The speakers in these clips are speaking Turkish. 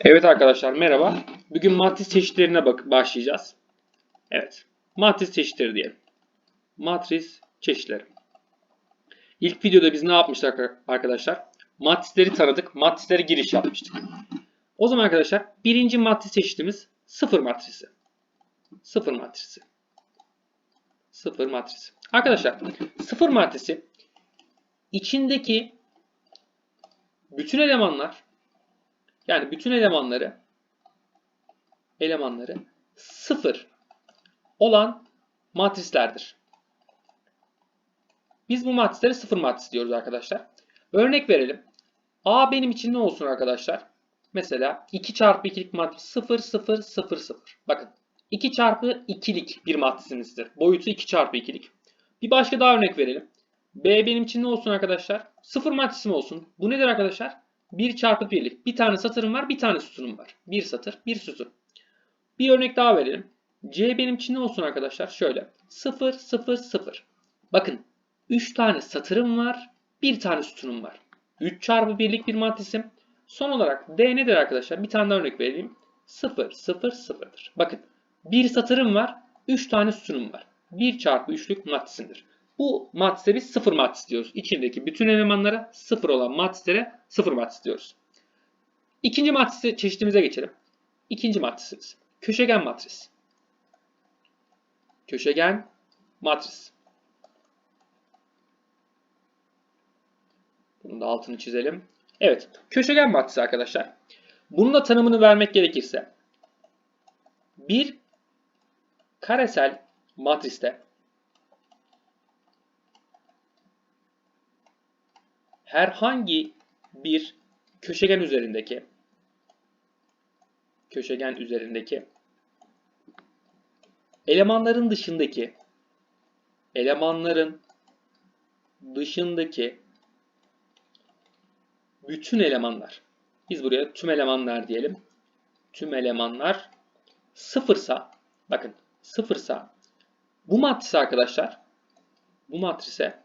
Evet arkadaşlar merhaba. Bugün matris çeşitlerine bak başlayacağız. Evet. Matris çeşitleri diyelim. Matris çeşitleri. İlk videoda biz ne yapmıştık arkadaşlar? Matrisleri tanıdık. Matrislere giriş yapmıştık. O zaman arkadaşlar birinci matris çeşitimiz sıfır matrisi. Sıfır matrisi. Sıfır matrisi. Arkadaşlar sıfır matrisi içindeki bütün elemanlar yani bütün elemanları elemanları sıfır olan matrislerdir. Biz bu matrislere sıfır matris diyoruz arkadaşlar. Örnek verelim. A benim için ne olsun arkadaşlar? Mesela 2 çarpı 2'lik matris 0 0 0 0. Bakın 2 çarpı 2'lik bir matrisimizdir. Boyutu 2 çarpı 2'lik. Bir başka daha örnek verelim. B benim için ne olsun arkadaşlar? Sıfır matrisim olsun. Bu nedir arkadaşlar? 1 çarpı 1'lik. Bir tane satırım var, bir tane sütunum var. Bir satır, bir sütun. Bir örnek daha verelim. C benim için ne olsun arkadaşlar? Şöyle. 0, 0, 0. Bakın 3 tane satırım var, bir tane sütunum var. 3 çarpı 1'lik bir matrisim. Son olarak D nedir arkadaşlar? Bir tane daha örnek vereyim. 0, 0, 0'dır. Bakın bir satırım var, 3 tane sütunum var. 1 çarpı 3'lük matrisimdir. Bu matrise biz sıfır matris diyoruz. İçindeki bütün elemanlara sıfır olan matrislere sıfır matris diyoruz. İkinci matris çeşitimize geçelim. İkinci matrisimiz. Köşegen matris. Köşegen matris. Bunun da altını çizelim. Evet. Köşegen matris arkadaşlar. Bunun da tanımını vermek gerekirse bir karesel matriste herhangi bir köşegen üzerindeki köşegen üzerindeki elemanların dışındaki elemanların dışındaki bütün elemanlar biz buraya tüm elemanlar diyelim. Tüm elemanlar sıfırsa bakın sıfırsa bu matrise arkadaşlar bu matrise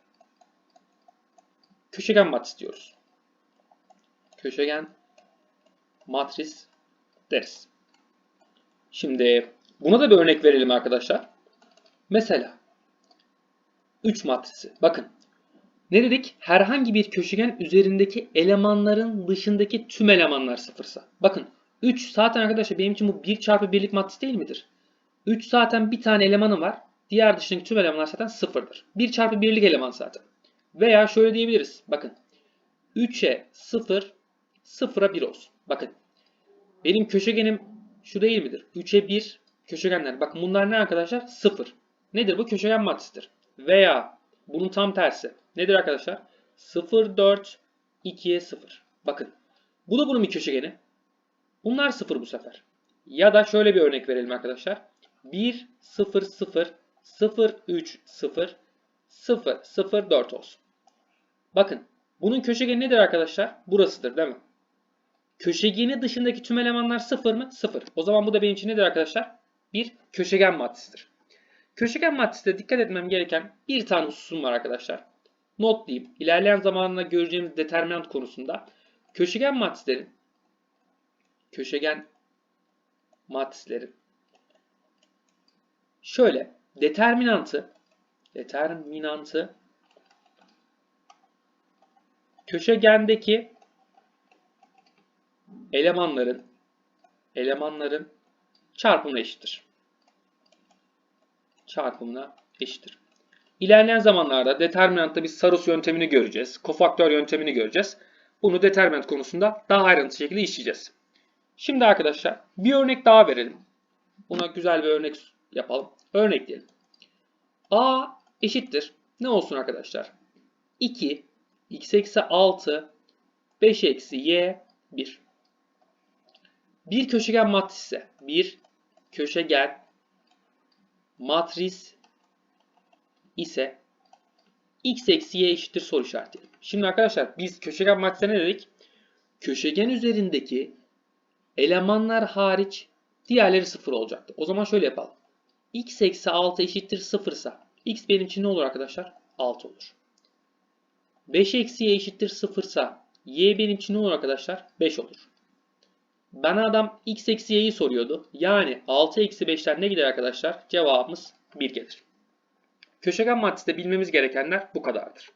köşegen matris diyoruz. Köşegen matris deriz. Şimdi buna da bir örnek verelim arkadaşlar. Mesela 3 matrisi. Bakın ne dedik? Herhangi bir köşegen üzerindeki elemanların dışındaki tüm elemanlar sıfırsa. Bakın 3 zaten arkadaşlar benim için bu 1 çarpı 1'lik matris değil midir? 3 zaten bir tane elemanı var. Diğer dışındaki tüm elemanlar zaten sıfırdır. 1 çarpı 1'lik eleman zaten. Veya şöyle diyebiliriz. Bakın 3'e 0, 0'a 1 olsun. Bakın benim köşegenim şu değil midir? 3'e 1 köşegenler. Bakın bunlar ne arkadaşlar? 0. Nedir bu? Köşegen matristir. Veya bunun tam tersi. Nedir arkadaşlar? 0, 4, 2'ye 0. Bakın bu da bunun bir köşegeni. Bunlar 0 bu sefer. Ya da şöyle bir örnek verelim arkadaşlar. 1, 0, 0, 0, 3, 0, 0, 0, 4 olsun. Bakın bunun köşegeni nedir arkadaşlar? Burasıdır değil mi? Köşegeni dışındaki tüm elemanlar 0 mı? 0. O zaman bu da benim için nedir arkadaşlar? Bir köşegen matrisidir. Köşegen matrisinde dikkat etmem gereken bir tane hususum var arkadaşlar. Not diyeyim. İlerleyen zamanında göreceğimiz determinant konusunda köşegen matrislerin köşegen matrislerin şöyle determinantı determinantı köşegendeki elemanların elemanların çarpımına eşittir. Çarpımına eşittir. İlerleyen zamanlarda determinantta biz Saros yöntemini göreceğiz. Kofaktör yöntemini göreceğiz. Bunu determinant konusunda daha ayrıntılı şekilde işleyeceğiz. Şimdi arkadaşlar bir örnek daha verelim. Buna güzel bir örnek yapalım. Örnek diyelim. A eşittir. Ne olsun arkadaşlar? 2 x eksi 6 5 eksi y 1. Bir köşegen matris ise bir köşegen matris ise x eksi y eşittir soru işareti. Şimdi arkadaşlar biz köşegen matrise ne dedik? Köşegen üzerindeki elemanlar hariç diğerleri sıfır olacaktı. O zaman şöyle yapalım. x eksi 6 eşittir 0 ise x benim için ne olur arkadaşlar? 6 olur. 5 eksi y eşittir 0 ise y benim için ne olur arkadaşlar? 5 olur. Bana adam x eksi y'yi soruyordu. Yani 6 eksi 5'ten ne gider arkadaşlar? Cevabımız 1 gelir. Köşegen matrisde bilmemiz gerekenler bu kadardır.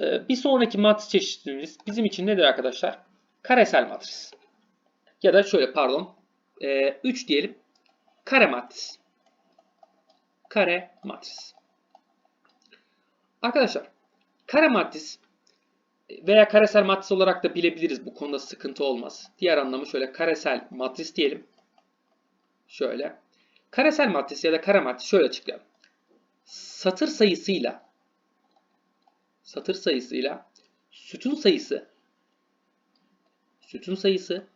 Ee, bir sonraki matris çeşitimiz bizim için nedir arkadaşlar? Karesel matris. Ya da şöyle pardon. 3 diyelim. Kare matris. Kare matris. Arkadaşlar kare matris veya karesel matris olarak da bilebiliriz. Bu konuda sıkıntı olmaz. Diğer anlamı şöyle karesel matris diyelim. Şöyle. Karesel matris ya da kare matris şöyle açıklayalım. Satır sayısıyla satır sayısıyla sütun sayısı sütun sayısı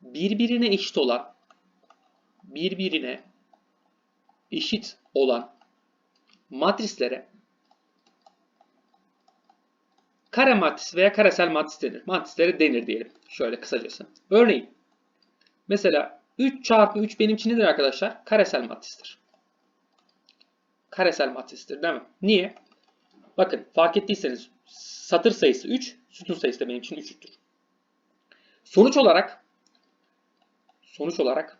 birbirine eşit olan birbirine eşit olan matrislere kare matris veya karesel matris denir. Matrislere denir diyelim. Şöyle kısacası. Örneğin mesela 3 çarpı 3 benim için nedir arkadaşlar? Karesel matristir. Karesel matristir değil mi? Niye? Bakın fark ettiyseniz satır sayısı 3, sütun sayısı da benim için 3'tür. Sonuç olarak sonuç olarak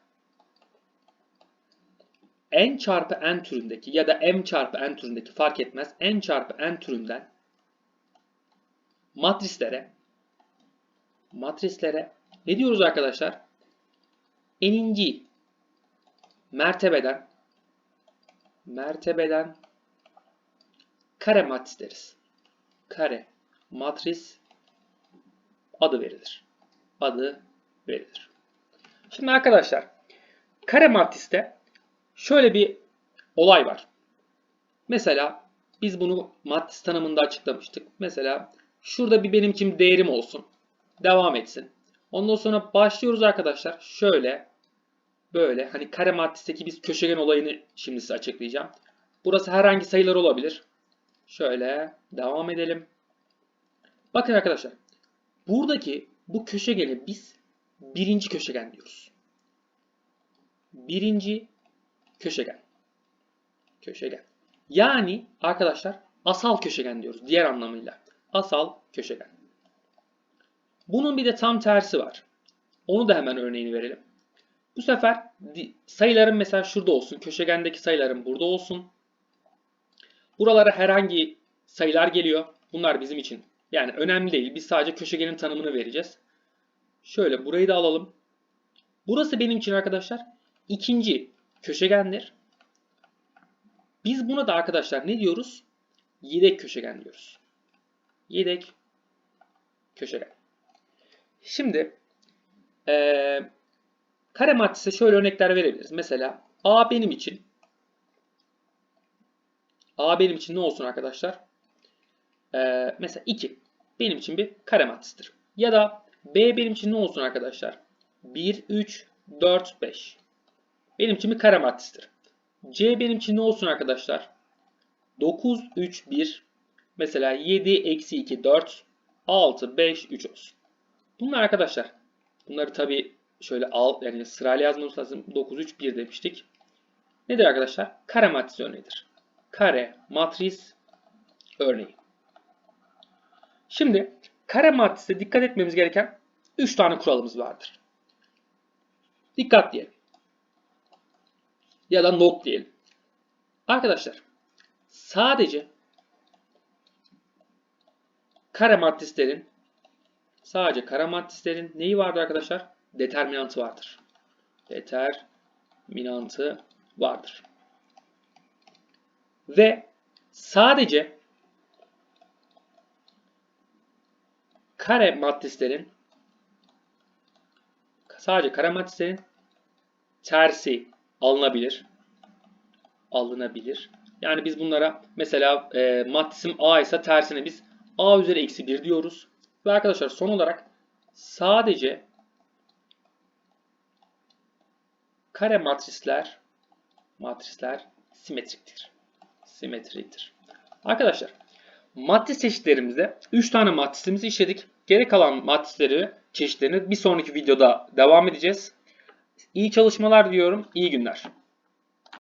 n çarpı n türündeki ya da m çarpı n türündeki fark etmez. n çarpı n türünden matrislere matrislere ne diyoruz arkadaşlar? N'inci mertebeden mertebeden kare matris deriz. Kare matris adı verilir. Adı verilir. Şimdi arkadaşlar kare matriste şöyle bir olay var. Mesela biz bunu matris tanımında açıklamıştık. Mesela şurada bir benim için değerim olsun. Devam etsin. Ondan sonra başlıyoruz arkadaşlar. Şöyle böyle hani kare matristeki biz köşegen olayını şimdi size açıklayacağım. Burası herhangi sayılar olabilir. Şöyle devam edelim. Bakın arkadaşlar. Buradaki bu köşegeni biz birinci köşegen diyoruz. Birinci köşegen. Köşegen. Yani arkadaşlar asal köşegen diyoruz diğer anlamıyla. Asal köşegen. Bunun bir de tam tersi var. Onu da hemen örneğini verelim. Bu sefer sayılarım mesela şurada olsun. Köşegendeki sayılarım burada olsun. Buralara herhangi sayılar geliyor. Bunlar bizim için yani önemli değil. Biz sadece köşegenin tanımını vereceğiz. Şöyle burayı da alalım. Burası benim için arkadaşlar ikinci köşegendir. Biz buna da arkadaşlar ne diyoruz? Yedek köşegen diyoruz. Yedek köşegen. Şimdi ee, kare matrise şöyle örnekler verebiliriz. Mesela A benim için A benim için ne olsun arkadaşlar? Ee, mesela 2 benim için bir kare matristir. Ya da B benim için ne olsun arkadaşlar? 1, 3, 4, 5. Benim için bir kare matristir. C benim için ne olsun arkadaşlar? 9, 3, 1. Mesela 7, eksi 2, 4, 6, 5, 3 olsun. Bunlar arkadaşlar. Bunları tabi şöyle al, yani sırayla yazmamız lazım. 9, 3, 1 demiştik. Nedir arkadaşlar? Kare matris örneğidir. Kare matris örneği. Şimdi kare matriste dikkat etmemiz gereken 3 tane kuralımız vardır. Dikkat diyelim. Ya da not diyelim. Arkadaşlar sadece kare matrislerin sadece kare matrislerin neyi vardır arkadaşlar? Determinantı vardır. Determinantı vardır. Ve sadece kare matrislerin sadece kare matrislerin tersi alınabilir. Alınabilir. Yani biz bunlara mesela e, matrisim A ise tersine biz A üzeri eksi 1 diyoruz. Ve arkadaşlar son olarak sadece kare matrisler matrisler simetriktir. Simetriktir. Arkadaşlar matris çeşitlerimizde 3 tane matrisimizi işledik. Geri kalan matrisleri çeşitlerini bir sonraki videoda devam edeceğiz. İyi çalışmalar diliyorum. İyi günler.